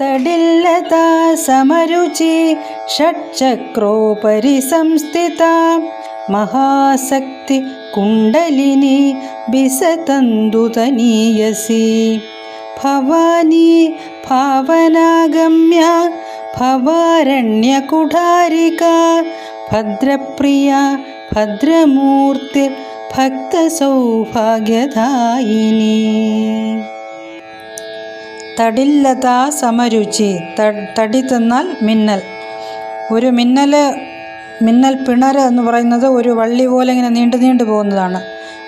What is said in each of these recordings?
तडिल्लता समरुचि षट्चक्रोपरि संस्थिता महासक्ति कुण्डलिनी बिसन्दुतनीयसी भवानी भावनागम्या भवारण्यकुठारिका भद्रप्रिया भद्रमूर्तिर्भक्तसौभाग्यदायिनी। തടില്ലത സമരുചി. തടി തന്നാൽ മിന്നൽ. ഒരു മിന്നൽ മിന്നൽ പിണർ എന്ന് പറയുന്നത് ഒരു വള്ളി പോലെ ഇങ്ങനെ നീണ്ടു നീണ്ടു പോകുന്നതാണ്.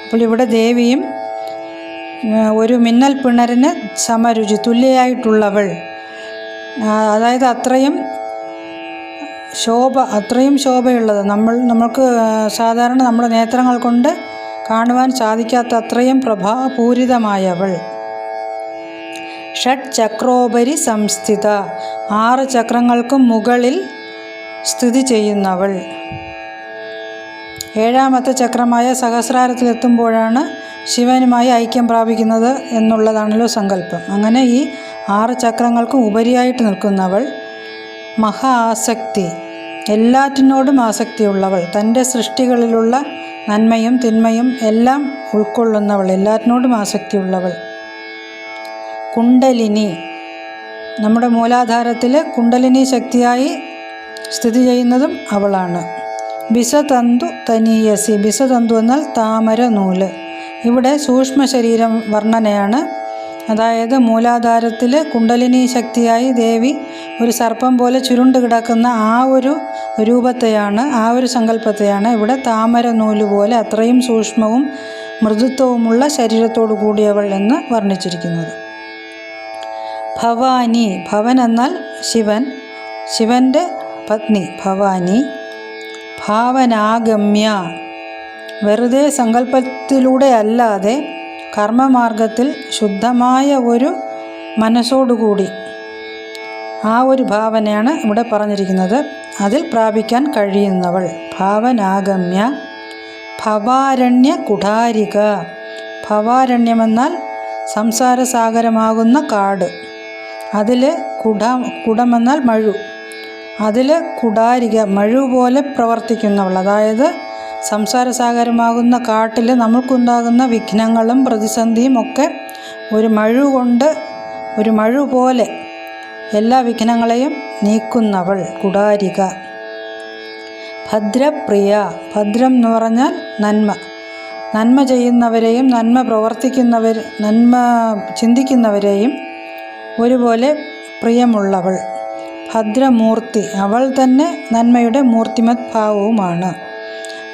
അപ്പോൾ ഇവിടെ ദേവിയും ഒരു മിന്നൽ പിണറിന് സമരുചി തുല്യയായിട്ടുള്ളവൾ. അതായത് അത്രയും ശോഭ അത്രയും ശോഭയുള്ളത്. നമ്മൾ നമുക്ക് സാധാരണ നമ്മുടെ നേത്രങ്ങൾ കൊണ്ട് കാണുവാൻ സാധിക്കാത്ത അത്രയും പ്രഭാപൂരിതമായവൾ. ഷഡ് ചക്രോപരി സംസ്ഥിത. ആറ് ചക്രങ്ങൾക്കും മുകളിൽ സ്ഥിതി ചെയ്യുന്നവൾ. ഏഴാമത്തെ ചക്രമായ സഹസ്രാരത്തിലെത്തുമ്പോഴാണ് ശിവനുമായി ഐക്യം പ്രാപിക്കുന്നത് എന്നുള്ളതാണല്ലോ സങ്കല്പം. അങ്ങനെ ഈ ആറ് ചക്രങ്ങൾക്കും ഉപരിയായിട്ട് നിൽക്കുന്നവൾ മഹാ ആസക്തി എല്ലാറ്റിനോടും ആസക്തിയുള്ളവൾ. തന്റെ സൃഷ്ടികളിലുള്ള നന്മയും തിന്മയും എല്ലാം ഉൾക്കൊള്ളുന്നവൾ എല്ലാറ്റിനോടും ആസക്തിയുള്ളവൾ. കുണ്ടലിനി. നമ്മുടെ മൂലാധാരത്തിൽ കുണ്ടലിനി ശക്തിയായി സ്ഥിതി ചെയ്യുന്നതും അവളാണ്. ബിസതന്തു തനീയസി. ബിസതന്തു എന്നാൽ താമര നൂൽ ഇവിടെ സൂക്ഷ്മ ശരീരം വർണനയാണ്. അതായത് മൂലാധാരത്തിൽ കുണ്ടലിനി ശക്തിയായി ദേവി ഒരു സർപ്പം പോലെ ചുരുണ്ട് കിടക്കുന്ന ആ ഒരു രൂപത്തെയാണ് ആ ഒരു സങ്കല്പത്തെയാണ് ഇവിടെ താമര നൂൽ പോലെ അത്രയും സൂക്ഷ്മവും മൃദുത്വവുമുള്ള ശരീരത്തോടു കൂടിയവൾ എന്ന് വർണിച്ചിരിക്കുന്നത്. ഭവാനി ഭവൻ എന്നാൽ ശിവൻ. ശിവന്റെ പത്നി ഭവാനി. ഭാവനാഗമ്യ. വെറുതെ സങ്കല്പത്തിലൂടെ അല്ലാതെ കർമ്മമാർഗത്തിൽ ശുദ്ധമായ ഒരു മനസ്സോടുകൂടി. ആ ഒരു ഭാവനയാണ് ഇവിടെ പറഞ്ഞിരിക്കുന്നത്. അതിൽ പ്രാപിക്കാൻ കഴിയുന്നവൾ. ഭാവനാഗമ്യ. ഭവാരണ്യ കുഠാരിക ഭവാരണ്യമെന്നാൽ സംസാരസാഗരമാകുന്ന കാട്. അതിൽ കുട കുടമെന്നാൽ മഴു. അതിൽ കുടാരിക മഴു പോലെ പ്രവർത്തിക്കുന്നവൾ. അതായത് സംസാരസാഗരമാകുന്ന കാട്ടിൽ നമ്മൾക്കുണ്ടാകുന്ന വിഘ്നങ്ങളും പ്രതിസന്ധിയും ഒക്കെ ഒരു മഴു കൊണ്ട് ഒരു മഴു പോലെ എല്ലാ വിഘ്നങ്ങളെയും നീക്കുന്നവൾ കുടാരിക. ഭദ്രപ്രിയ ഭദ്രം എന്ന് പറഞ്ഞാൽ നന്മ. നന്മ ചെയ്യുന്നവരെയും നന്മ പ്രവർത്തിക്കുന്നവർ നന്മ ചിന്തിക്കുന്നവരെയും ഒരുപോലെ പ്രിയമുള്ളവൾ. ഭദ്രമൂർത്തി. അവൾ തന്നെ നന്മയുടെ മൂർത്തിമത് ഭാവവുമാണ്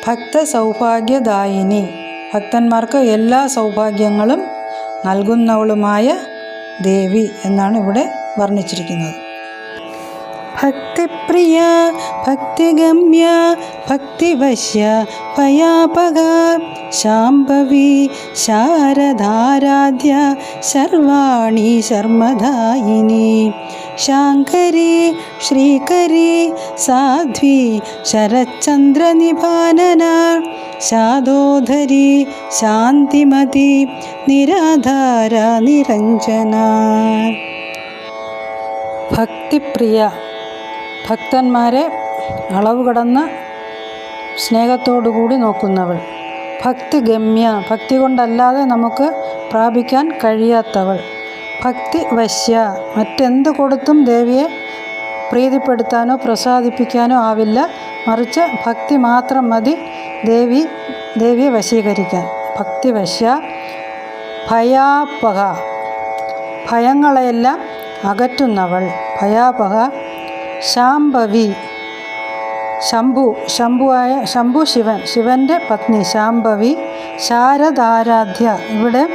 ഭക്ത സൗഭാഗ്യദായിനി ഭക്തന്മാർക്ക് എല്ലാ സൗഭാഗ്യങ്ങളും നൽകുന്നവളുമായ ദേവി എന്നാണ് ഇവിടെ വർണിച്ചിരിക്കുന്നത്. ഭക്തിപ്രിയ ഭക്തിഗമ്യ ഭക്തിവശ്യ പയാപക ശാംഭവി ശാരദാരാധ്യ സർവാണി ശർമ്മദായിനി ശാങ്കരി ശ്രീകരി സാധ്വി ശരച്ചന്ദ്രനിഭാനന ശാദോധരി ശാന്തിമതി നിരാധാര നിരഞ്ജന. ഭക്തിപ്രിയ. ഭക്തന്മാരെ അളവ് കടന്ന് സ്നേഹത്തോടുകൂടി നോക്കുന്നവൾ. ഭക്തി ഗമ്യ ഭക്തി കൊണ്ടല്ലാതെ നമുക്ക് പ്രാപിക്കാൻ കഴിയാത്തവൾ. ഭക്തി വശ്യ മറ്റെന്ത് കൊടുത്തും ദേവിയെ പ്രീതിപ്പെടുത്താനോ പ്രസാദിപ്പിക്കാനോ ആവില്ല. മറിച്ച് ഭക്തി മാത്രം മതി ദേവി ദേവിയെ വശീകരിക്കാൻ. ഭക്തി വശ്യ ഭയാപക ഭയങ്ങളെയെല്ലാം അകറ്റുന്നവൾ. ഭയാപക ശാംഭവി. ശംഭു ശംഭുവായ ശംഭു ശിവൻ ശിവന്റെ പത്നി ശാംഭവി. ശാരദാരാധ്യ. ഇവിടെ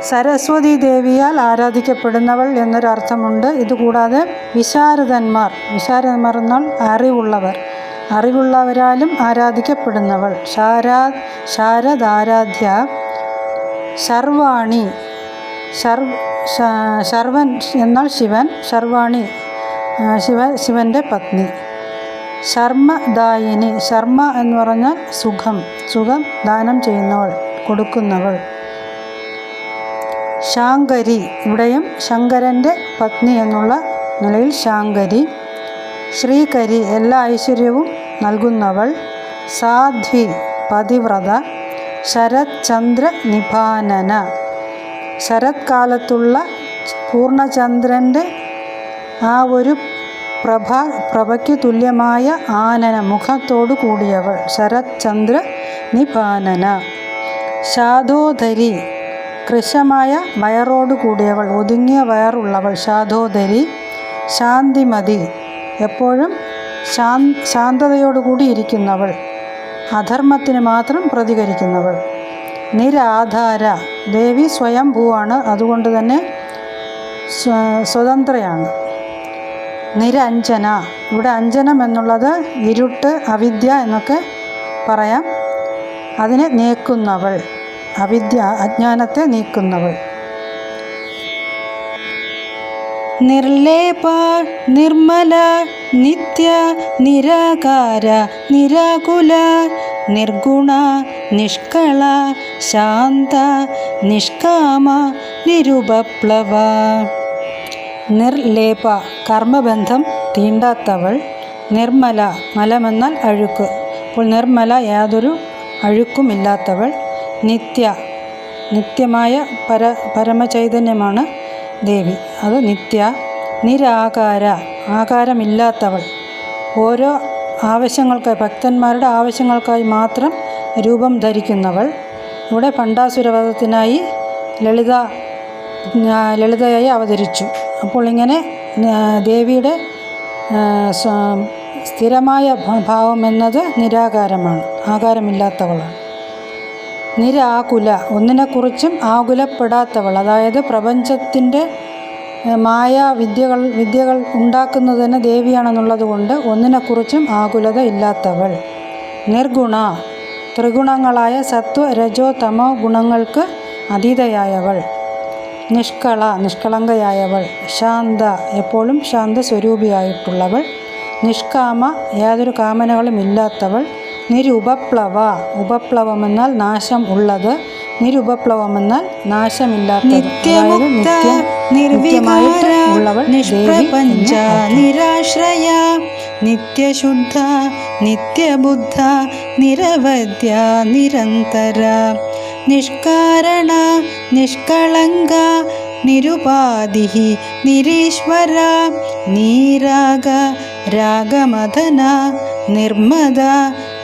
സരസ്വതി ദേവിയാൽ ആരാധിക്കപ്പെടുന്നവൾ എന്നൊരർത്ഥമുണ്ട്. ഇതുകൂടാതെ വിശാരദന്മാർ വിശാരദന്മാർ എന്നാൽ അറിവുള്ളവർ. അറിവുള്ളവരാലും ആരാധിക്കപ്പെടുന്നവൾ. ശാരാ ശാരദാരാധ്യ. ശർവാണി. ശർവൻ എന്നാൽ ശിവൻ. ശർവാണി. ശിവ ശിവന്റെ പത്നി. ശർമ്മദായിനി ശർമ്മ എന്ന് പറഞ്ഞാൽ സുഖം സുഖം ദാനം ചെയ്യുന്നവൾ കൊടുക്കുന്നവൾ. ശാങ്കരി ഇവിടെയും ശങ്കരന്റെ പത്നി എന്നുള്ള നിലയിൽ ശാങ്കരി. ശ്രീകരി എല്ലാ ഐശ്വര്യവും നൽകുന്നവൾ. സാധ്വി പതിവ്രത. ശരത്ചന്ദ്ര നിഭാനന. ശരത്കാലത്തുള്ള പൂർണചന്ദ്രന്റെ ആ ഒരു പ്രഭ പ്രഭയ്ക്ക് തുല്യമായ ആനന മുഖത്തോടു കൂടിയവൾ. ശരത്ചന്ദ്ര നിപാനന ശാദോധരി കൃശമായ വയറോടു കൂടിയവൾ. ഒതുങ്ങിയ വയറുള്ളവൾ ശാദോധരി ശാന്തിമതി എപ്പോഴും ശാ ശാന്തതയോടുകൂടി ഇരിക്കുന്നവൾ. അധർമ്മത്തിന് മാത്രം പ്രതികരിക്കുന്നവൾ. നിരാധാര. ദേവി സ്വയംഭൂവാണ്. അതുകൊണ്ട് തന്നെ സ്വ- സ്വതന്ത്രയാണ്. നിരഞ്ജന. ഇവിടെ അഞ്ജനം എന്നുള്ളത് ഇരുട്ട് അവിദ്യ എന്നൊക്കെ പറയാം. അതിനെ നീക്കുന്നവൾ. അവിദ്യ അജ്ഞാനത്തെ നീക്കുന്നവൾ. നിർലേപ നിർമ്മല നിത്യ നിരാകാര നിരാകുല നിർഗുണ നിഷ്കള ശാന്ത നിഷ്കാമ നിരുപപ്ലവ. നിർലേപ കർമ്മബന്ധം തീണ്ടാത്തവൾ നിർമ്മല മലമെന്നാൽ അഴുക്ക്. അപ്പോൾ നിർമ്മല യാതൊരു അഴുക്കുമില്ലാത്തവൾ. നിത്യ നിത്യമായ പര പരമചൈതന്യമാണ് ദേവി. അത് നിത്യ നിരാകാര ആകാരമില്ലാത്തവൾ. ഓരോ ആവശ്യങ്ങൾക്കായി ഭക്തന്മാരുടെ ആവശ്യങ്ങൾക്കായി മാത്രം രൂപം ധരിക്കുന്നവൾ. ഇവിടെ പണ്ടാസുരവധത്തിനായി ലളിത ലളിതയായി അവതരിച്ചു. അപ്പോൾ ഇങ്ങനെ ദേവിയുടെ സ്ഥിരമായ ഭാവം എന്നത് നിരാകാരമാണ് ആകാരമില്ലാത്തവളാണ്. നിരാകുല ഒന്നിനെക്കുറിച്ചും ആകുലപ്പെടാത്തവൾ അതായത് പ്രപഞ്ചത്തിന്റെ മായ വിദ്യകൾ വിദ്യകൾ ഉണ്ടാക്കുന്നതിന് ദേവിയാണെന്നുള്ളത് കൊണ്ട് ഒന്നിനെക്കുറിച്ചും ആകുലത ഇല്ലാത്തവൾ. നിർഗുണ ത്രിഗുണങ്ങളായ സത്വ രജോ തമോ ഗുണങ്ങൾക്ക് അതീതയായവൾ. നിഷ്കള നിഷ്കളങ്കയായവൾ ശാന്ത എപ്പോഴും ശാന്ത സ്വരൂപിയായിട്ടുള്ളവൾ നിഷ്കാമ യാതൊരു കാമനകളും ഇല്ലാത്തവൾ നിരുപപ്ലവ ഉപപ്ലവമെന്നാൽ നാശം ഉള്ളത് നിരുപപ്ലവമെന്നാൽ നാശമില്ലാത്ത അതായത് നിത്യം നിത്യമായിട്ട് ഉള്ളവൾ നിഷ്പ്രപഞ്ച ദേവി എന്ന് നിരാശ്രയ നിത്യശുദ്ധ നിത്യബുദ്ധ നിരവധ്യ നിരന്തര. നിഷ്കാരണ നിഷ്കളങ്ക നിരുപാധി നിരീശ്വര നീരാഗ രാഗമദന നിർമ്മദ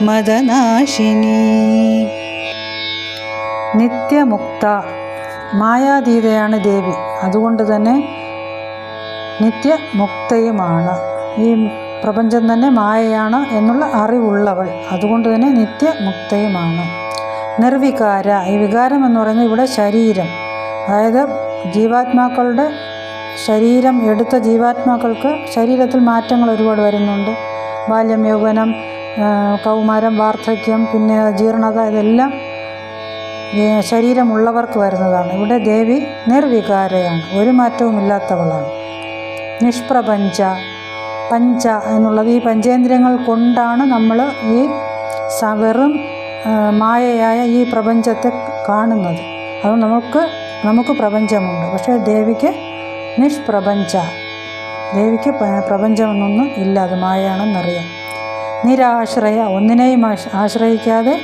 മദനാശിനി. നിത്യമുക്ത മായാതീതയാണ് ദേവി. അതുകൊണ്ട് തന്നെ നിത്യമുക്തയുമാണ്. ഈ പ്രപഞ്ചം തന്നെ മായയാണ് എന്നുള്ള അറിവുള്ളവൾ. അതുകൊണ്ട് തന്നെ നിത്യമുക്തയുമാണ്. നിർവികാര. ഈ വികാരം എന്ന് പറയുന്നത് ഇവിടെ ശരീരം. അതായത് ജീവാത്മാക്കളുടെ ശരീരം എടുത്ത ജീവാത്മാക്കൾക്ക് ശരീരത്തിൽ മാറ്റങ്ങൾ ഒരുപാട് വരുന്നുണ്ട്. ബാല്യം യൗവനം കൗമാരം വാർദ്ധക്യം പിന്നെ ജീർണത ഇതെല്ലാം ശരീരമുള്ളവർക്ക് വരുന്നതാണ്. ഇവിടെ ദേവി നിർവികാരയാണ്. ഒരു മാറ്റവും ഇല്ലാത്തവളാണ്. നിഷ്പ്രപഞ്ച പഞ്ച എന്നുള്ളത് ഈ പഞ്ചേന്ദ്രിയങ്ങൾ കൊണ്ടാണ് നമ്മൾ ഈ വെറും മായയായ ഈ പ്രപഞ്ചത്തെ കാണുന്നത്. അത് നമുക്ക് നമുക്ക് പ്രപഞ്ചമുണ്ട്. പക്ഷേ ദേവിക്ക് നിഷ്പ്രപഞ്ച. ദേവിക്ക് പ്രപഞ്ചമൊന്നും ഇല്ല. അത് മായയാണെന്നറിയാം. നിരാശ്രയ ഒന്നിനെയും ആശ്രയിക്കാതെ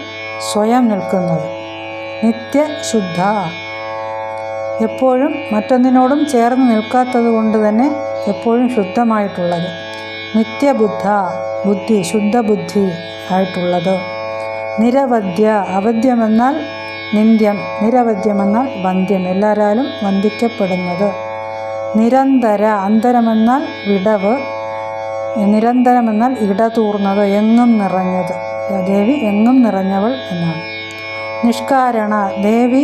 സ്വയം നിൽക്കുന്നത്. നിത്യശുദ്ധ. എപ്പോഴും മറ്റൊന്നിനോടും ചേർന്ന് നിൽക്കാത്തത് കൊണ്ട് തന്നെ എപ്പോഴും ശുദ്ധമായിട്ടുള്ളത്. നിത്യബുദ്ധ ബുദ്ധി ശുദ്ധബുദ്ധി ആയിട്ടുള്ളത്. നിരവധ്യ അവധ്യമെന്നാൽ നിന്ദ്യം നിരവധ്യമെന്നാൽ വന്ധ്യം എല്ലാവരാലും വന്ദിക്കപ്പെടുന്നത്. നിരന്തര അന്തരമെന്നാൽ വിടവ് നിരന്തരമെന്നാൽ ഇടതൂർന്നത് എങ്ങും നിറഞ്ഞത്. ദേവി എങ്ങും നിറഞ്ഞവൾ എന്നാണ്. നിഷ്കാരണ ദേവി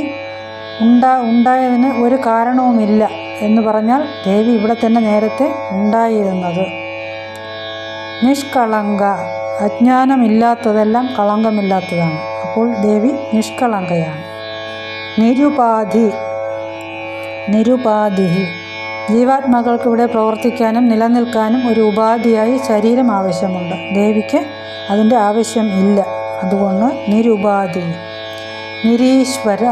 ഉണ്ടാ ഉണ്ടായതിന് ഒരു കാരണവുമില്ല എന്ന് പറഞ്ഞാൽ ദേവി ഇവിടെ തന്നെ നേരത്തെ ഉണ്ടായിരുന്നത്. നിഷ്കളങ്ക അജ്ഞാനമില്ലാത്തതെല്ലാം കളങ്കമില്ലാത്തതാണ്. അപ്പോൾ ദേവി നിഷ്കളങ്കയാണ്. നിരുപാധി നിരുപാധി ജീവാത്മാക്കൾക്ക് ഇവിടെ പ്രവർത്തിക്കാനും നിലനിൽക്കാനും ഒരു ഉപാധിയായി ശരീരം ആവശ്യമുണ്ട്. ദേവിക്ക് അതിന്റെ ആവശ്യം ഇല്ല. അതുകൊണ്ട് നിരുപാധി. നിരീശ്വര.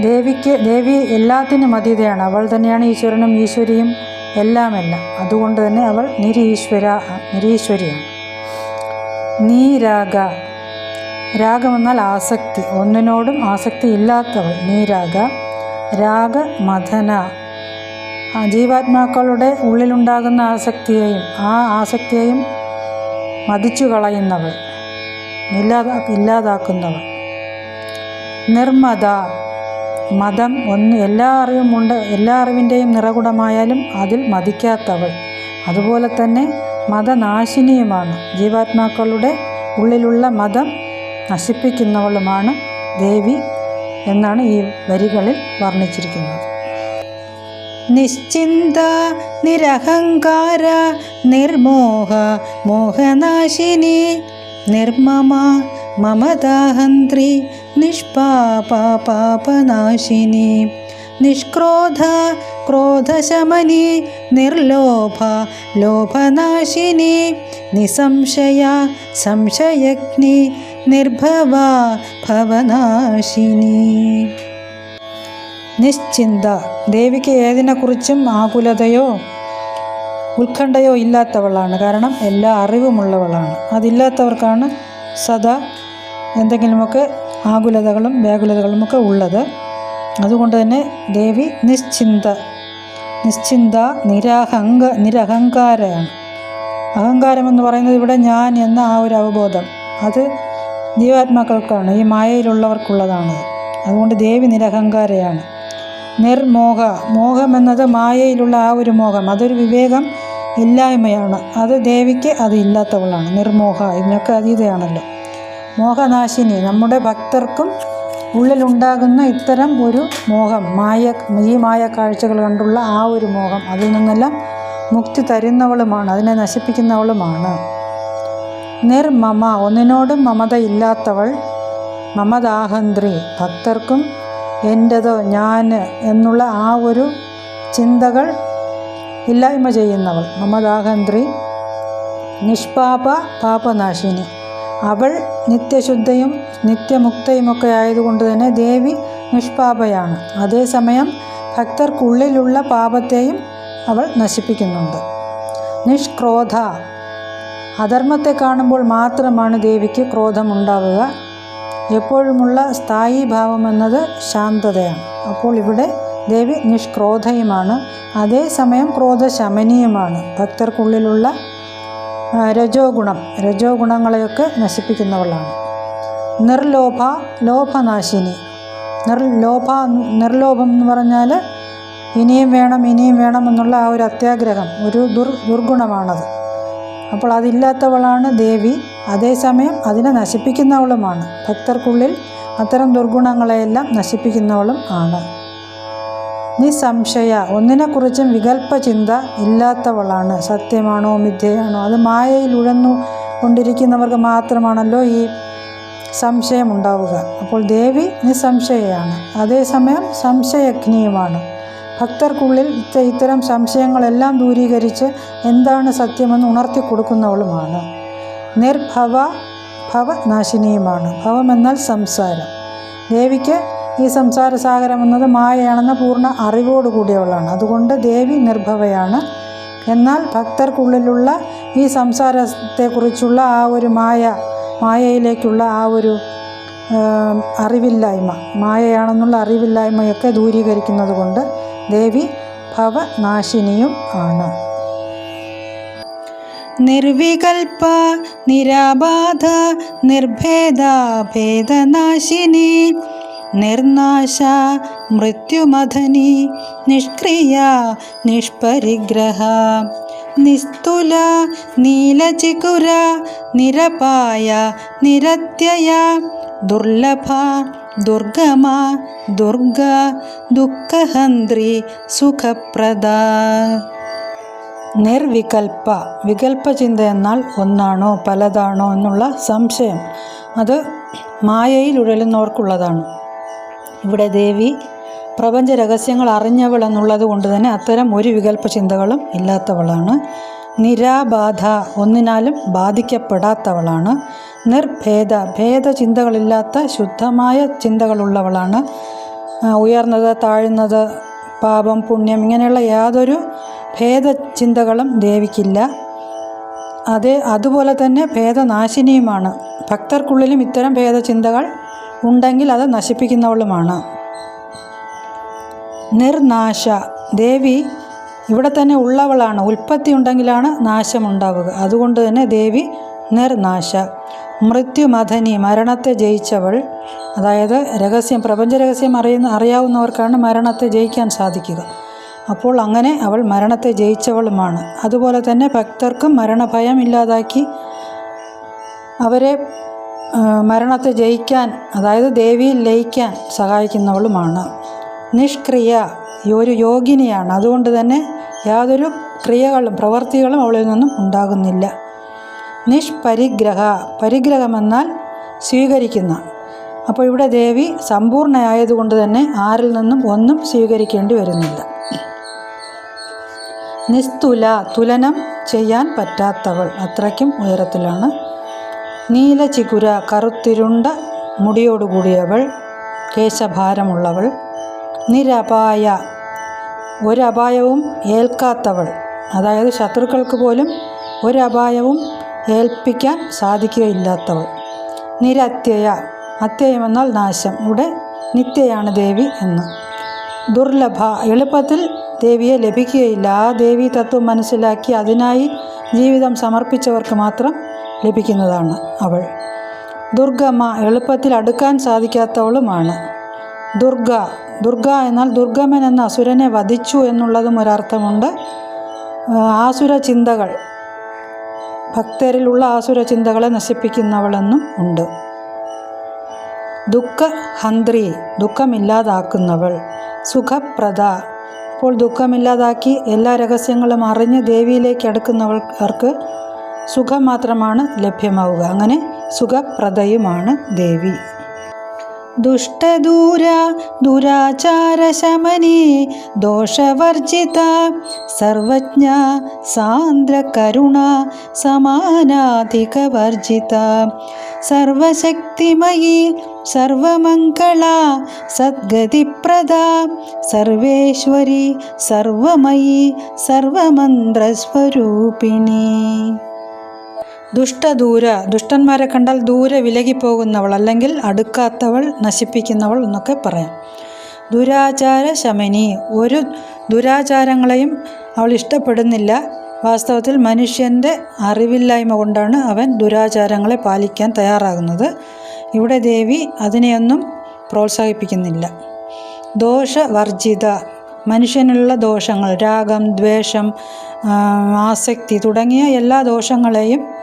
ദേവിക്ക് ദേവി എല്ലാത്തിനും അതീതയാണ്. അവൾ തന്നെയാണ് ഈശ്വരനും ഈശ്വരിയും എല്ലാമെല്ലാം. അതുകൊണ്ട് തന്നെ അവൾ നിരീശ്വര നിരീശ്വരിയാണ്. നീരാഗ രാഗമെന്നാൽ ആസക്തി. ഒന്നിനോടും ആസക്തി ഇല്ലാത്തവൾ. നീരാഗ രാഗ. മഥന. ജീവാത്മാക്കളുടെ ഉള്ളിലുണ്ടാകുന്ന ആസക്തിയെയും ആ ആസക്തിയെയും മതിച്ചു കളയുന്നവൾ. ഇല്ലാതാ ഇല്ലാതാക്കുന്നവൾ. നിർമ്മത മതം ഒന്ന് എല്ലാ അറിവും ഉണ്ട്. എല്ലാ അറിവിന്റെയും നിറകുടമായാലും അതിൽ മതിക്കാത്തവൾ. അതുപോലെ തന്നെ മതനാശിനിയുമാണ്. ജീവാത്മാക്കളുടെ ഉള്ളിലുള്ള മതം നശിപ്പിക്കുന്നവളുമാണ് ദേവി എന്നാണ് ഈ വരികളിൽ വർണിച്ചിരിക്കുന്നത്. നിശ്ചിന്ത നിരഹങ്കാര നിർമോഹ മോഹനാശിനി നിർമ്മമ മമതാഹന്ത്രി നിഷ്പാപാപാപനാശിനി നിഷ്ക്രോധ ക്രോധശമനി നിർലോഭ ലോഭനാശിനി നിസംശയ സംശയഗ്നി നിർഭവ ഭവനാശിനി. നിശ്ചിന്ത. ദേവിക്ക് ഏതിനെക്കുറിച്ചും ആകുലതയോ ഉത്കണ്ഠയോ ഇല്ലാത്തവളാണ്. കാരണം എല്ലാ അറിവുമുള്ളവളാണ്. അതില്ലാത്തവർക്കാണ് സദാ എന്തെങ്കിലുമൊക്കെ ആകുലതകളും വ്യാകുലതകളുമൊക്കെ ഉള്ളത്. അതുകൊണ്ട് തന്നെ ദേവി നിശ്ചിന്ത നിശ്ചിന്ത നിരഹങ്ക നിരഹങ്കാരയാണ്. അഹങ്കാരം എന്ന് പറയുന്നത് ഇവിടെ ഞാൻ എന്ന ആ ഒരു അവബോധം. അത് ജീവാത്മാക്കൾക്കാണ് ഈ മായയിലുള്ളവർക്കുള്ളതാണ്. അതുകൊണ്ട് ദേവി നിരഹങ്കാരയാണ്. നിർമോഹ മോഹം എന്നത് മായയിലുള്ള ആ ഒരു മോഹം. അതൊരു വിവേകം ഇല്ലായ്മയാണ്. അത് ദേവിക്ക് അത് ഇല്ലാത്തവളാണ്. നിർമോഹ ഇതിനൊക്കെ അതീതയാണല്ലോ. മോഹനാശിനി നമ്മുടെ ഭക്തർക്കും ഉള്ളിലുണ്ടാകുന്ന ഇത്തരം ഒരു മോഹം മായ ഈ മായ കാഴ്ചകൾ കണ്ടുള്ള ആ ഒരു മോഹം അതിൽ നിന്നെല്ലാം മുക്തി തരുന്നവളുമാണ് അതിനെ നശിപ്പിക്കുന്നവളുമാണ്. നിർമമ ഒന്നിനോടും മമതയില്ലാത്തവൾ മമതാഹന്ത്രി ഭക്തർക്കും എന്റെതോ ഞാൻ എന്നുള്ള ആ ഒരു ചിന്തകൾ ഇല്ലായ്മ ചെയ്യുന്നവൾ മമതാഹന്ത്രി നിഷ്പാപ പാപനാശിനി. അവൾ നിത്യശുദ്ധയും നിത്യമുക്തയുമൊക്കെ ആയതുകൊണ്ട് തന്നെ ദേവി നിഷ്പാപയാണ്. അതേസമയം ഭക്തർക്കുള്ളിലുള്ള പാപത്തെയും അവൾ നശിപ്പിക്കുന്നുണ്ട്. നിഷ്ക്രോധ. അധർമ്മത്തെ കാണുമ്പോൾ മാത്രമാണ് ദേവിക്ക് ക്രോധമുണ്ടാവുക. എപ്പോഴുമുള്ള സ്ഥായി ഭാവം എന്നത് ശാന്തതയാണ്. അപ്പോൾ ഇവിടെ ദേവി നിഷ്ക്രോധയുമാണ്. അതേസമയം ക്രോധശമനീയമാണ്. ഭക്തർക്കുള്ളിലുള്ള രജോ ഗുണം രജോ ഗുണങ്ങളെയൊക്കെ നശിപ്പിക്കുന്നവളാണ്. നിർലോഭ ലോഭനാശിനി. നിർലോഭ നിർലോഭം എന്ന് പറഞ്ഞാൽ ഇനിയും വേണം ഇനിയും വേണം എന്നുള്ള ആ ഒരു അത്യാഗ്രഹം ഒരു ദുർ ദുർഗുണമാണത്. അപ്പോൾ അതില്ലാത്തവളാണ് ദേവി. അതേസമയം അതിനെ നശിപ്പിക്കുന്നവളുമാണ്. ഭക്തർക്കുള്ളിൽ അത്തരം ദുർഗുണങ്ങളെയെല്ലാം നശിപ്പിക്കുന്നവളും ആണ്. നിസംശയ ഒന്നിനെക്കുറിച്ചും വികല്പ ചിന്ത ഇല്ലാത്തവളാണ്. സത്യമാണോ മിഥ്യയാണോ? അത് മായയിൽ ഉഴന്നു കൊണ്ടിരിക്കുന്നവർക്ക് മാത്രമാണല്ലോ ഈ സംശയമുണ്ടാവുക അപ്പോൾ ദേവി നിസ്സംശയയാണ്. അതേസമയം സംശയജ്ഞിയുമാണ്. ഭക്തർക്കുള്ളിൽ ഇത്ത- ഇത്തരം സംശയങ്ങളെല്ലാം ദൂരീകരിച്ച് എന്താണ് സത്യമെന്ന് ഉണർത്തി കൊടുക്കുന്നവളുമാണ് നിർഭവ ഭവനാശിനിയുമാണ്. ഭവമെന്നാൽ സംസാരം. ദേവിക്ക് ഈ സംസാരസാഗരം എന്നത് മായയാണെന്ന പൂർണ അറിവോടുകൂടിയവളാണ് അതുകൊണ്ട് ദേവി നിർഭവയാണ്. എന്നാൽ ഭക്തർക്കുള്ളിലുള്ള ഈ സംസാരത്തെക്കുറിച്ചുള്ള ആ ഒരു മായ മായയിലേക്കുള്ള ആ ഒരു അറിവില്ലായ്മ മായയാണെന്നുള്ള അറിവില്ലായ്മയൊക്കെ ദൂരീകരിക്കുന്നത് കൊണ്ട് ദേവി ഭവനാശിനിയും ആണ്. നിർവികൽപ നിരാബാധ നിർഭേദ ഭേദനാശിനി നിർനാശ മൃത്യുമഥനി നിഷ്ക്രിയ നിഷ്പരിഗ്രഹ നിസ്തുല നീലചികുര നിരപായ നിരത്യയ ദുർലഭ ദുർഗമ ദുർഗ ദുഃഖഹന്ത്രി സുഖപ്രദ. നിർവികൽപ്പ വികൽപ്പ ചിന്ത എന്നാൽ ഒന്നാണോ പലതാണോ എന്നുള്ള സംശയം. അത് മായയിൽ ഉഴലുന്നവർക്കുള്ളതാണ്. ഇവിടെ ദേവി പ്രപഞ്ച രഹസ്യങ്ങൾ അറിഞ്ഞവൾ എന്നുള്ളത് കൊണ്ട് തന്നെ അത്തരം ഒരു വികല്പ ചിന്തകളും ഇല്ലാത്തവളാണ്. നിരാബാധ ഒന്നിനാലും ബാധിക്കപ്പെടാത്തവളാണ്. നിർഭേദ ഭേദചിന്തകളില്ലാത്ത ശുദ്ധമായ ചിന്തകളുള്ളവളാണ്. ഉയർന്നത് താഴ്ന്നത് പാപം പുണ്യം ഇങ്ങനെയുള്ള യാതൊരു ഭേദചിന്തകളും ദേവിക്കില്ല. അതേ അതുപോലെ തന്നെ ഭേദനാശിനിയുമാണ്. ഭക്തർക്കുള്ളിലും ഇത്തരം ഭേദചിന്തകൾ ഉണ്ടെങ്കിൽ അത് നശിപ്പിക്കുന്നവളുമാണ്. നിർനാശ. ദേവി ഇവിടെ തന്നെ ഉള്ളവളാണ്. ഉൽപ്പത്തി ഉണ്ടെങ്കിലാണ് നാശമുണ്ടാവുക അതുകൊണ്ട് തന്നെ ദേവി നിർനാശ. മൃത്യുമഥനി മരണത്തെ ജയിച്ചവൾ. അതായത് രഹസ്യം പ്രപഞ്ച രഹസ്യം അറിയുന്ന അറിയാവുന്നവർക്കാണ് മരണത്തെ ജയിക്കാൻ സാധിക്കുക. അപ്പോൾ അങ്ങനെ അവൾ മരണത്തെ ജയിച്ചവളുമാണ്. അതുപോലെ തന്നെ ഭക്തർക്കും മരണഭയം ഇല്ലാതാക്കി അവരെ മരണത്തെ ജയിക്കാൻ അതായത് ദേവിയിൽ ലയിക്കാൻ സഹായിക്കുന്നവളുമാണ്. നിഷ്ക്രിയ ഈ ഒരു യോഗിനിയാണ്. അതുകൊണ്ട് തന്നെ യാതൊരു ക്രിയകളും പ്രവൃത്തികളും അവളിൽ നിന്നും ഉണ്ടാകുന്നില്ല. നിഷ്പരിഗ്രഹ പരിഗ്രഹമെന്നാൽ സ്വീകരിക്കുന്ന. അപ്പോൾ ഇവിടെ ദേവി സമ്പൂർണയായതുകൊണ്ട് തന്നെ ആരിൽ നിന്നും ഒന്നും സ്വീകരിക്കേണ്ടി വരുന്നില്ല. നിസ്തുല തുലനം ചെയ്യാൻ പറ്റാത്തവൾ അത്രയ്ക്കും ഉയരത്തിലാണ്. നീലചികുര കറുത്തിരുണ്ട മുടിയോടുകൂടിയവൾ കേശഭാരമുള്ളവൾ നിരപായ ഒരപായവും ഏൽക്കാത്തവൾ. അതായത് ശത്രുക്കൾക്ക് പോലും ഒരപായവും ഏൽപ്പിക്കാൻ സാധിക്കുകയില്ലാത്തവൾ. നിരത്യയ അത്യയമെന്നാൽ നാശം. ഇവിടെ നിത്യയാണ് ദേവി എന്ന്. ദുർലഭ. എളുപ്പത്തിൽ ദേവിയെ ലഭിക്കുകയില്ല. ആ ദേവി തത്വം മനസ്സിലാക്കി അതിനായി ജീവിതം സമർപ്പിച്ചവർക്ക് മാത്രം ലഭിക്കുന്നതാണ് അവൾ. ദുർഗമ്മ എളുപ്പത്തിൽ അടുക്കാൻ സാധിക്കാത്തവളുമാണ്. ദുർഗ ദുർഗ എന്നാൽ ദുർഗമൻ എന്ന അസുരനെ വധിച്ചു എന്നുള്ളതും ഒരർത്ഥമുണ്ട്. ആസുര ചിന്തകൾ ഭക്തരിലുള്ള ആസുര ചിന്തകളെ നശിപ്പിക്കുന്നവളെന്നും ഉണ്ട്. ദുഃഖഹന്ത്രി ദുഃഖമില്ലാതാക്കുന്നവൾ. സുഖപ്രദ. അപ്പോൾ ദുഃഖമില്ലാതാക്കി എല്ലാ രഹസ്യങ്ങളും അറിഞ്ഞ് ദേവിയിലേക്ക് അടുക്കുന്നവർക്ക് സുഖം മാത്രമാണ് ലഭ്യമാവുക. അങ്ങനെ സുഖപ്രദയുമാണ് ദേവി. ദുഷ്ടദൂര ദുരാചാരശമനി ദോഷവർജിത സർവജ്ഞ സാന്ദ്രകരുണ സമാനാധികവർജിത. सर्वशक्तिमयी സർവമംഗള സദ്ഗതിപ്രദ സർവേശ്വരി സർവമയി സർവമന്ത്രസ്വരൂപിണി. ദുഷ്ടദൂര ദുഷ്ടന്മാരെ കണ്ടാൽ ദൂരെ വിലകിപ്പോകുന്നവൾ അല്ലെങ്കിൽ അടുക്കാത്തവൾ നശിപ്പിക്കുന്നവൾ എന്നൊക്കെ പറയാം. ദുരാചാര ശമനി. ഒരു ദുരാചാരങ്ങളെയും അവൾ ഇഷ്ടപ്പെടുന്നില്ല. വാസ്തവത്തിൽ മനുഷ്യന്റെ അറിവില്ലായ്മ കൊണ്ടാണ് അവൻ ദുരാചാരങ്ങളെ പാലിക്കാൻ തയ്യാറാകുന്നത്. ഇവിടെ ദേവി അതിനെയൊന്നും പ്രോത്സാഹിപ്പിക്കുന്നില്ല. ദോഷവർജിത. മനുഷ്യനുള്ള ദോഷങ്ങൾ രാഗം ദ്വേഷം ആസക്തി തുടങ്ങിയ എല്ലാ ദോഷങ്ങളെയും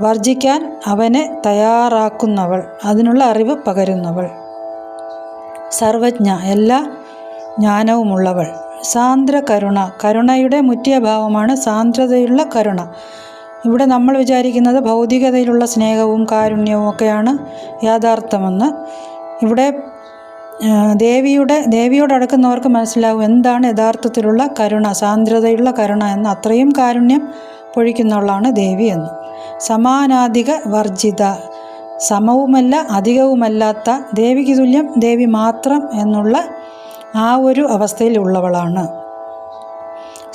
വർജിക്കാൻ അവനെ തയ്യാറാക്കുന്നവൾ. അതിനുള്ള അറിവ് പകരുന്നവൾ. സർവജ്ഞ എല്ലാ ജ്ഞാനവുമുള്ളവൾ. സാന്ദ്ര കരുണ കരുണയുടെ മുറ്റിയ ഭാവമാണ് സാന്ദ്രതയുള്ള കരുണ. ഇവിടെ നമ്മൾ വിചാരിക്കുന്നത് ഭൗതികതയിലുള്ള സ്നേഹവും കാരുണ്യവും ഒക്കെയാണ് യാഥാർത്ഥ്യമെന്ന്. ഇവിടെ ദേവിയുടെ ദേവിയോട് അടുക്കുന്നവർക്ക് മനസ്സിലാവും എന്താണ് യഥാർത്ഥത്തിലുള്ള കരുണ സാന്ദ്രതയുള്ള കരുണ എന്ന്. അത്രയും കാരുണ്യം പൊഴിക്കുന്നവളാണ് ദേവി എന്ന്. സമാനാധിക വർജിത. സമവുമല്ല അധികവുമല്ലാത്ത ദേവിക്ക് തുല്യം ദേവി മാത്രം എന്നുള്ള ആ ഒരു അവസ്ഥയിലുള്ളവളാണ്.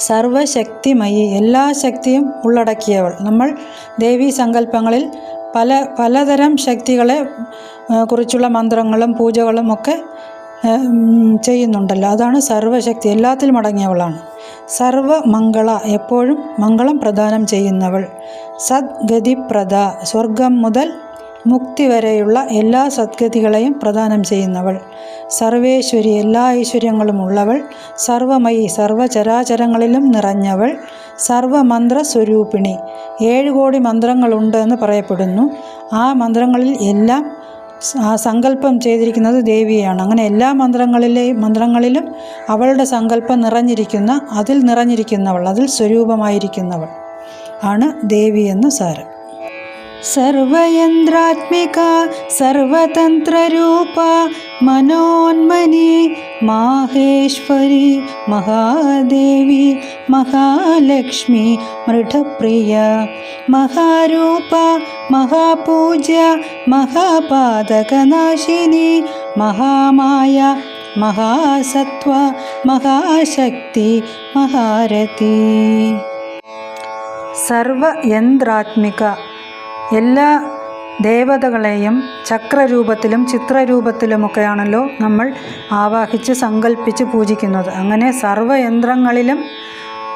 സർവശക്തിമയി എല്ലാ ശക്തിയും ഉള്ളടക്കിയവൾ. നമ്മൾ ദേവീ സങ്കല്പങ്ങളിൽ പല പലതരം ശക്തികളെ കുറിച്ചുള്ള മന്ത്രങ്ങളും പൂജകളും ഒക്കെ ചെയ്യുന്നുണ്ടല്ലോ. അതാണ് സർവശക്തി. എല്ലാത്തിലും അടങ്ങിയവളാണ്. സർവമംഗള എപ്പോഴും മംഗളം പ്രദാനം ചെയ്യുന്നവൾ. സദ്ഗതിപ്രദ സ്വർഗം മുതൽ മുക്തി വരെയുള്ള എല്ലാ സദ്ഗതികളെയും പ്രദാനം ചെയ്യുന്നവൾ. സർവേശ്വരി എല്ലാ ഐശ്വര്യങ്ങളും ഉള്ളവൾ. സർവമയി സർവചരാചരങ്ങളിലും നിറഞ്ഞവൾ. സർവമന്ത്ര സ്വരൂപിണി ഏഴ് കോടി മന്ത്രങ്ങളുണ്ട് എന്ന് പറയപ്പെടുന്നു. ആ മന്ത്രങ്ങളിൽ എല്ലാം സങ്കല്പം ചെയ്തിരിക്കുന്നത് ദേവിയാണ്. അങ്ങനെ എല്ലാ മന്ത്രങ്ങളിലെയും മന്ത്രങ്ങളിലും അവളുടെ സങ്കല്പം നിറഞ്ഞിരിക്കുന്ന അതിൽ നിറഞ്ഞിരിക്കുന്നവൾ അതിൽ സ്വരൂപമായിരിക്കുന്നവൾ ആണ് ദേവി എന്ന് സാരം. सर्वयन्द्रात्मिका सर्वतन्त्ररूपा मनोन्मनी माहेश्वरी महादेवी महालक्ष्मी मृढप्रिया महारूपा महापूज्या महापादकनाशिनी महामाया महासत्त्व महाशक्ति महारथी। सर्वयन्द्रात्मिका। എല്ലാ ദേവതകളെയും ചക്രരൂപത്തിലും ചിത്രരൂപത്തിലുമൊക്കെയാണല്ലോ നമ്മൾ ആവാഹിച്ച് സങ്കല്പിച്ച് പൂജിക്കുന്നത്. അങ്ങനെ സർവയന്ത്രങ്ങളിലും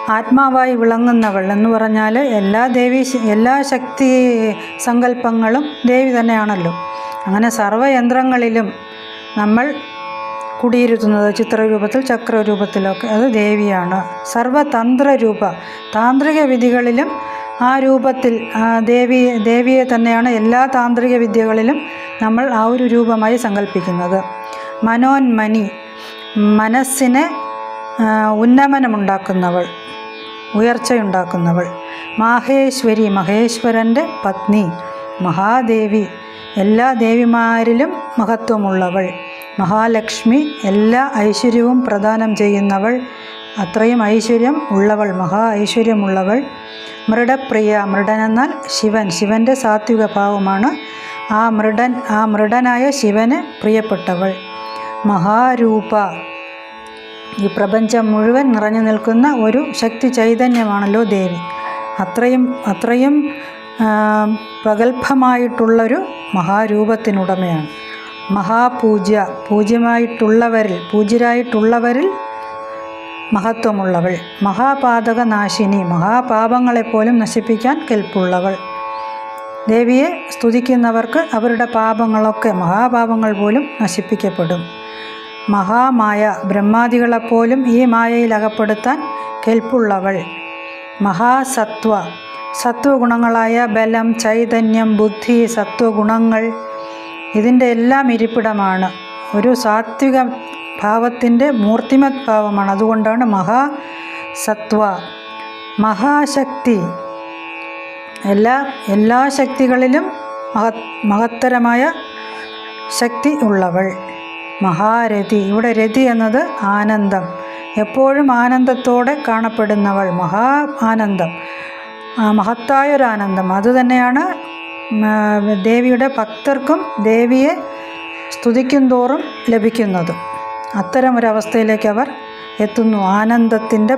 ആത്മാവായി വിളങ്ങുന്നവൾ എന്ന് പറഞ്ഞാൽ എല്ലാ ദേവി എല്ലാ ശക്തി സങ്കല്പങ്ങളും ദേവി തന്നെയാണല്ലോ. അങ്ങനെ സർവയന്ത്രങ്ങളിലും നമ്മൾ കുടിയിരുത്തുന്നത് ചിത്രരൂപത്തിൽ ചക്രരൂപത്തിലൊക്കെ. അത് ദേവിയാണ്. സർവതന്ത്രരൂപ. താന്ത്രിക വിധികളിലും ആ രൂപത്തിൽ ദേവി ദേവിയെ തന്നെയാണ് എല്ലാ താന്ത്രിക വിദ്യകളിലും നമ്മൾ ആ ഒരു രൂപമായി സങ്കല്പിക്കുന്നത് മനോന്മനി മനസ്സിനെ ഉന്നമനമുണ്ടാക്കുന്നവൾ ഉയർച്ചയുണ്ടാക്കുന്നവൾ. മാഹേശ്വരി മഹേശ്വരന്റെ പത്നി. മഹാദേവി എല്ലാ ദേവിമാരിലും മഹത്വമുള്ളവൾ. മഹാലക്ഷ്മി എല്ലാ ഐശ്വര്യവും പ്രദാനം ചെയ്യുന്നവൾ. അത്രയും ഐശ്വര്യം ഉള്ളവൾ മഹാ ഐശ്വര്യമുള്ളവൾ. മൃഡപ്രിയ മൃഡനെന്നാൽ ശിവൻ. ശിവന്റെ സാത്വിക ഭാവമാണ് ആ മൃഡൻ ആ മൃഡനായ ശിവന് പ്രിയപ്പെട്ടവൾ. മഹാരൂപ. ഈ പ്രപഞ്ചം മുഴുവൻ നിറഞ്ഞു നിൽക്കുന്ന ഒരു ശക്തി ചൈതന്യമാണല്ലോ ദേവി. അത്രയും അത്രയും പ്രഗത്ഭമായിട്ടുള്ളൊരു മഹാരൂപത്തിനുടമയാണ്. മഹാപൂജ്യ. പൂജ്യമായിട്ടുള്ളവരിൽ പൂജ്യരായിട്ടുള്ളവരിൽ മഹത്വമുള്ളവൾ. മഹാപാതകനാശിനി മഹാപാപങ്ങളെപ്പോലും നശിപ്പിക്കാൻ കെൽപ്പുള്ളവൾ. ദേവിയെ സ്തുതിക്കുന്നവർക്ക് അവരുടെ പാപങ്ങളൊക്കെ മഹാപാപങ്ങൾ പോലും നശിപ്പിക്കപ്പെടും. മഹാമായ ബ്രഹ്മാദികളെപ്പോലും ഈ മായയിൽ അകപ്പെടുത്താൻ കെൽപ്പുള്ളവൾ. മഹാസത്വ. സത്വഗുണങ്ങളായ ബലം ചൈതന്യം ബുദ്ധി സത്വഗുണങ്ങൾ ഇതിന്റെ എല്ലാം ഇരിപ്പിടമാണ്. ഒരു സാത്വിക ഭാവത്തിന്റെ മൂർത്തിമത് ഭാവമാണ് അതുകൊണ്ടാണ് മഹാസത്വ മഹാശക്തി എല്ലാ എല്ലാ ശക്തികളിലും മഹത് മഹത്തരമായ ശക്തി ഉള്ളവൾ. മഹാരഥി ഇവിടെ രതി എന്നത് ആനന്ദം. എപ്പോഴും ആനന്ദത്തോടെ കാണപ്പെടുന്നവൾ. മഹാ ആനന്ദം. മഹത്തായൊരാനന്ദം അതുതന്നെയാണ് ദേവിയുടെ ഭക്തർക്കും ദേവിയെ സ്തുതിക്കും തോറും ലഭിക്കുന്നത്. അത്തരമൊരവസ്ഥയിലേക്ക് അവർ എത്തുന്നു. ആനന്ദത്തിന്റെ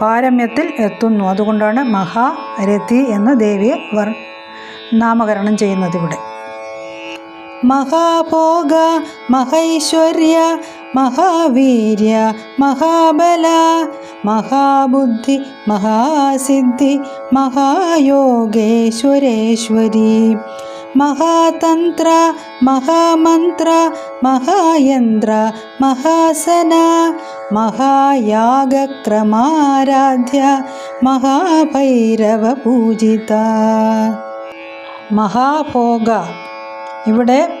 പാരമ്യത്തിൽ എത്തുന്നു. അതുകൊണ്ടാണ് മഹാരഥി എന്ന ദേവിയെ വർ നാമകരണം ചെയ്യുന്നത് ഇവിടെ മഹാഭോഗ മഹൈശ്വര്യ മഹാവീര്യ മഹാബല മഹാബുദ്ധി മഹാസിദ്ധി മഹായോഗേശ്വരേശ്വരി. മഹാതന്ത്ര മഹാമന്ത്ര മഹായന്ത്ര മഹാസന മഹായാഗക്രമാരാധ്യ മഹാഭൈരവ പൂജിത മഹാഭോഗ. ഇവിടെ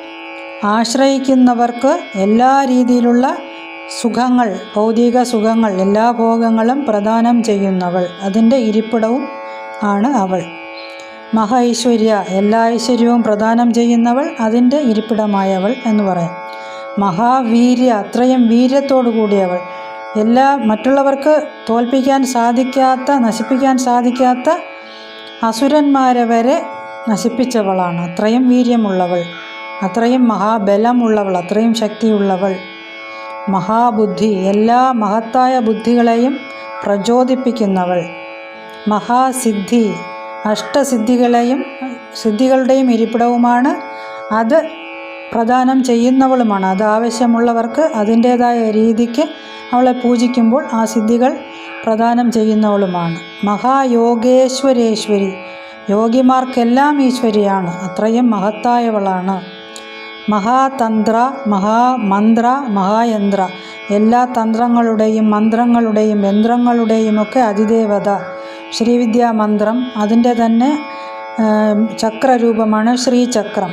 ആശ്രയിക്കുന്നവർക്ക് എല്ലാ രീതിയിലുള്ള സുഖങ്ങൾ ഭൗതിക സുഖങ്ങൾ എല്ലാ ഭോഗങ്ങളും പ്രദാനം ചെയ്യുന്നവൾ. അതിന്റെ ഇരിപ്പിടവും ആണ് അവൾ. മഹ ഐശ്വര്യ എല്ലാ ഐശ്വര്യവും പ്രദാനം ചെയ്യുന്നവൾ അതിന്റെ ഇരിപ്പിടമായവൾ എന്ന് പറയാം. മഹാവീര്യ അത്രയും വീര്യത്തോടു കൂടിയവൾ. എല്ലാ മറ്റുള്ളവർക്ക് തോൽപ്പിക്കാൻ സാധിക്കാത്ത നശിപ്പിക്കാൻ സാധിക്കാത്ത അസുരന്മാരെ വരെ നശിപ്പിച്ചവളാണ്. അത്രയും വീര്യമുള്ളവൾ. അത്രയും മഹാബലമുള്ളവൾ. അത്രയും ശക്തിയുള്ളവൾ. മഹാബുദ്ധി എല്ലാ മഹത്തായ ബുദ്ധികളെയും പ്രചോദിപ്പിക്കുന്നവൾ. മഹാസിദ്ധി അഷ്ടസിദ്ധികളെയും സിദ്ധികളുടെയും ഇരിപ്പിടവുമാണ്. അത് പ്രദാനം ചെയ്യുന്നവളുമാണ്. അത് ആവശ്യമുള്ളവർക്ക് അതിന്റേതായ രീതിക്ക് അവളെ പൂജിക്കുമ്പോൾ ആ സിദ്ധികൾ പ്രദാനം ചെയ്യുന്നവളുമാണ്. മഹായോഗേശ്വരേശ്വരി. യോഗിമാർക്കെല്ലാം ഈശ്വരിയാണ്. അത്രയും മഹത്തായവളാണ്. മഹാതന്ത്ര മഹാമന്ത്ര മഹായന്ത്ര. എല്ലാ തന്ത്രങ്ങളുടെയും മന്ത്രങ്ങളുടെയും യന്ത്രങ്ങളുടെയും ഒക്കെ അതിദേവത. ശ്രീവിദ്യാ മന്ത്രം അതിന്റെ തന്നെ ചക്രരൂപമാണ് ശ്രീചക്രം.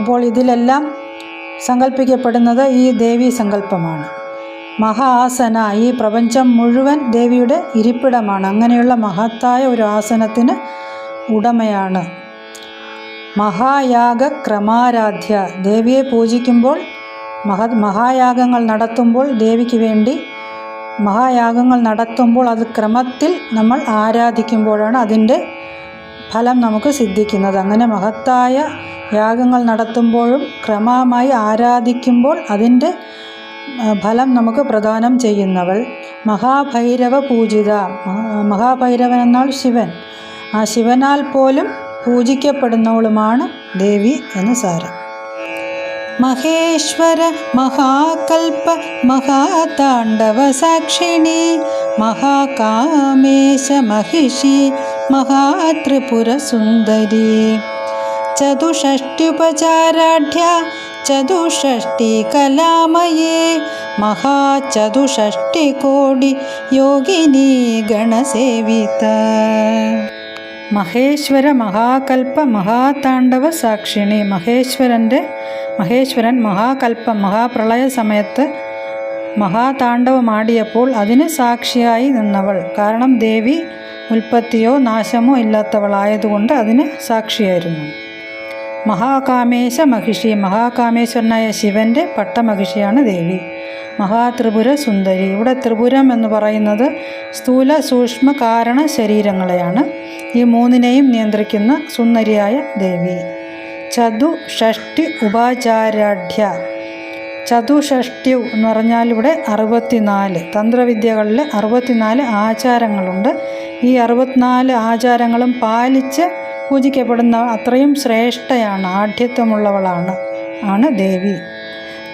അപ്പോൾ ഇതിലെല്ലാം സങ്കല്പിക്കപ്പെടുന്നത് ഈ ദേവി സങ്കല്പമാണ് മഹാ ആസന ഈ പ്രപഞ്ചം മുഴുവൻ ദേവിയുടെ ഇരിപ്പിടമാണ്. അങ്ങനെയുള്ള മഹത്തായ ഒരു ആസനത്തിന് ഉടമയാണ്. മഹായാഗ ക്രമാരാധ്യ. ദേവിയെ പൂജിക്കുമ്പോൾ മഹ മഹായാഗങ്ങൾ നടത്തുമ്പോൾ ദേവിക്ക് വേണ്ടി മഹായാഗങ്ങൾ നടത്തുമ്പോൾ അത് ക്രമത്തിൽ നമ്മൾ ആരാധിക്കുമ്പോഴാണ് അതിന്റെ ഫലം നമുക്ക് സിദ്ധിക്കുന്നത്. അങ്ങനെ മഹത്തായ യാഗങ്ങൾ നടത്തുമ്പോഴും ക്രമമായി ആരാധിക്കുമ്പോൾ അതിന്റെ ഫലം നമുക്ക് പ്രദാനം ചെയ്യുന്നവൾ. മഹാഭൈരവ പൂജിത മഹാഭൈരവൻ എന്നാൽ ശിവൻ. ആ ശിവനാൽ പോലും പൂജിക്കപ്പെടുന്നവളുമാണ് ദേവി എന്ന് സാരം. മഹേശ്വര മഹാകൽപ്പ മഹാതാണ്ഡവ സാക്ഷിണി മഹാകാമേശ മഹിഷി മഹാത്രിപുര സുന്ദരി ചതുഷ്ട്യുപചാരാഢ്യ ചതുഷ്ടി കലാമയേ മഹാചതുഷ്ടി കോടി യോഗിനി ഗണസേവിത മഹേശ്വര മഹാകൽപ്പ മഹാതാണ്ഡവ സാക്ഷിണി മഹേശ്വരൻ്റെ മഹേശ്വരൻ മഹാകൽപ്പ മഹാപ്രളയ സമയത്ത് മഹാതാണ്ഡവമാടിയപ്പോൾ അതിന് സാക്ഷിയായി നിന്നവൾ. കാരണം ദേവി ഉൽപ്പത്തിയോ നാശമോ ഇല്ലാത്തവളായതുകൊണ്ട് അതിന് സാക്ഷിയായിരുന്നു. മഹാകാമേശ മഹിഷി. മഹാകാമേശ്വരനായ ശിവന്റെ പട്ടമഹിഷിയാണ് ദേവി. മഹാത്രിപുര സുന്ദരി. ഇവിടെ ത്രിപുരം എന്ന് പറയുന്നത് സ്ഥൂല സൂക്ഷ്മ കാരണ ശരീരങ്ങളെയാണ്. ഈ മൂന്നിനെയും നിയന്ത്രിക്കുന്ന സുന്ദരിയായ ദേവി. ചതു ഷഷ്ടി ഉപാചാരാഢ്യ. ചതുഷഷ്ടി എന്ന് പറഞ്ഞാൽ ഇവിടെ അറുപത്തിനാല്. തന്ത്രവിദ്യകളിൽ അറുപത്തിനാല് ആചാരങ്ങളുണ്ട്. ഈ അറുപത്തിനാല് ആചാരങ്ങളും പാലിച്ച് പൂജിക്കപ്പെടുന്ന അത്രയും ശ്രേഷ്ഠയാണ് ആഢ്യത്വമുള്ളവളാണ് ആണ് ദേവി.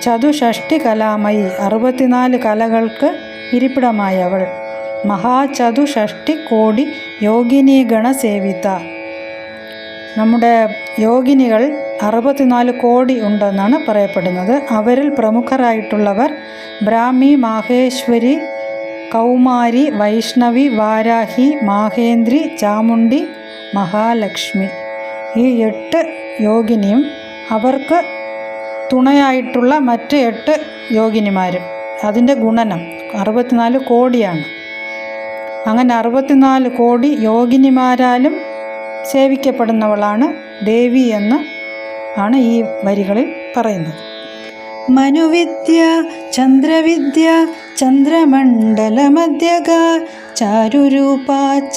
ചതുഷ്ടി കലാമയി അറുപത്തിനാല് കലകൾക്ക് ഇരിപ്പിടമായവൾ. മഹാചതുഷ്ടി കോടി യോഗിനി ഗണസേവിത നമ്മുടെ യോഗിനികൾ അറുപത്തിനാല് കോടി ഉണ്ടെന്നാണ് പറയപ്പെടുന്നത്. അവരിൽ പ്രമുഖരായിട്ടുള്ളവർ ബ്രാഹ്മി മാഹേശ്വരി കൗമാരി വൈഷ്ണവി വാരാഹി മാഹേന്ദ്രി ചാമുണ്ടി മഹാലക്ഷ്മി. ഈ എട്ട് യോഗിനിയും അവർക്ക് തുണയായിട്ടുള്ള മറ്റ് എട്ട് യോഗിനിമാരും. അതിന്റെ ഗുണനം അറുപത്തിനാല് കോടിയാണ്. അങ്ങനെ അറുപത്തിനാല് കോടി യോഗിനിമാരാലും സേവിക്കപ്പെടുന്നവളാണ് ദേവി എന്ന് ആണ് ഈ വരികളിൽ പറയുന്നത്. മനുവിദ്യ ചന്ദ്രവിദ്യ ചന്ദ്രമണ്ഡലമധ്യക ചാരുരൂപ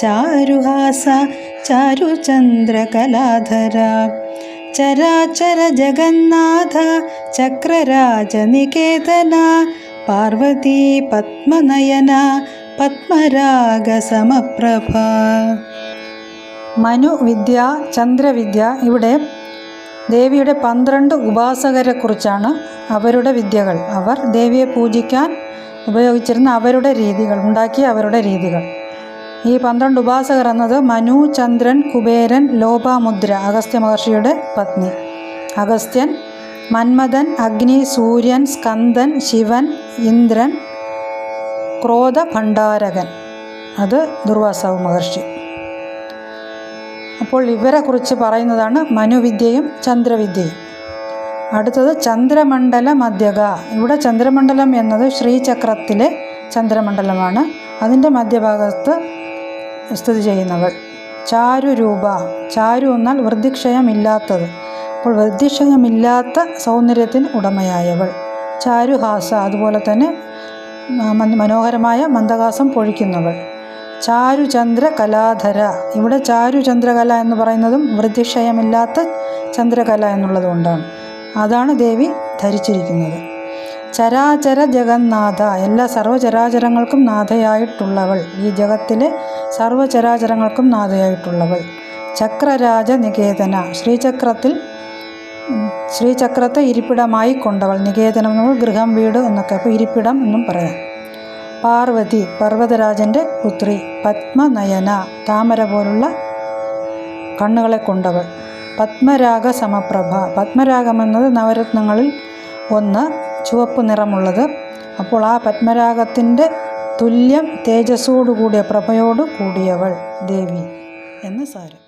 ചാരുഹാസ ചാരുചന്ദ്രകലാധര ചരാചര ജഗന്നാഥ ചക്രരാജനികേതന പാർവതി പത്മനയന പത്മരാഗസമപ്രഭ. മനു വിദ്യ ചന്ദ്രവിദ്യ ഇവിടെ ദേവിയുടെ പന്ത്രണ്ട് ഉപാസകരെക്കുറിച്ചാണ് അവരുടെ വിദ്യകൾ. അവർ ദേവിയെ പൂജിക്കാൻ ഉപയോഗിച്ചിരുന്ന അവരുടെ രീതികൾ ഉണ്ടാക്കിയ അവരുടെ രീതികൾ. ഈ പന്ത്രണ്ട് ഉപാസകർ എന്നത് മനു ചന്ദ്രൻ കുബേരൻ ലോപാമുദ്ര അഗസ്ത്യ മഹർഷിയുടെ പത്നി. അഗസ്ത്യൻ മന്മഥൻ അഗ്നി സൂര്യൻ സ്കന്ദൻ ശിവൻ ഇന്ദ്രൻ ക്രോധ ഭണ്ഡാരകൻ. അത് ദുർവാസാവ് മഹർഷി. അപ്പോൾ ഇവരെ കുറിച്ച് പറയുന്നതാണ് മനുവിദ്യയും ചന്ദ്രവിദ്യയും. അടുത്തത് ചന്ദ്രമണ്ഡല മധ്യക. ഇവിടെ ചന്ദ്രമണ്ഡലം എന്നത് ശ്രീചക്രത്തിലെ ചന്ദ്രമണ്ഡലമാണ്. അതിന്റെ മധ്യഭാഗത്ത് സ്ഥിതി ചെയ്യുന്നവൾ. ചാരുരൂപ ചാരു എന്നാൽ വൃദ്ധിക്ഷയമില്ലാത്തത്. അപ്പോൾ വൃദ്ധിക്ഷയമില്ലാത്ത സൗന്ദര്യത്തിന് ഉടമയായവൾ. ചാരുഹാസ അതുപോലെ തന്നെ മനോഹരമായ മന്ദഹാസം പൊഴിക്കുന്നവൾ. ചാരുചന്ദ്ര കലാധര ഇവിടെ ചാരുചന്ദ്രകല എന്ന് പറയുന്നതും വൃദ്ധിക്ഷയമില്ലാത്ത ചന്ദ്രകല എന്നുള്ളതുകൊണ്ടാണ് അതാണ് ദേവി ധരിച്ചിരിക്കുന്നത്. ചരാചര ജഗന്നാഥ. എല്ലാ സർവചരാചരങ്ങൾക്കും നാഥയായിട്ടുള്ളവൾ. ഈ ജഗത്തിലെ സർവചരാചരങ്ങൾക്കും നാഥയായിട്ടുള്ളവൾ. ചക്രരാജ നികേതന ശ്രീചക്രത്തിൽ ശ്രീചക്രത്തെ ഇരിപ്പിടമായി കൊണ്ടവൾ. നികേതനം നമ്മൾ ഗൃഹം വീട് എന്നൊക്കെ. അപ്പോൾ ഇരിപ്പിടം എന്നും പറയാം. പാർവതി പർവതരാജന്റെ പുത്രി പത്മനയന താമര പോലുള്ള കണ്ണുകളെ കൊണ്ടവൾ. പത്മരാഗ സമപ്രഭ പത്മരാഗമെന്നത് നവരത്നങ്ങളിൽ ഒന്ന് ചുവപ്പ് നിറമുള്ളത്. അപ്പോൾ ആ പത്മരാഗത്തിന്റെ തുല്യം തേജസ്സോടുകൂടിയ പ്രഭയോട് കൂടിയവൾ ദേവി എന്ന് സാരം.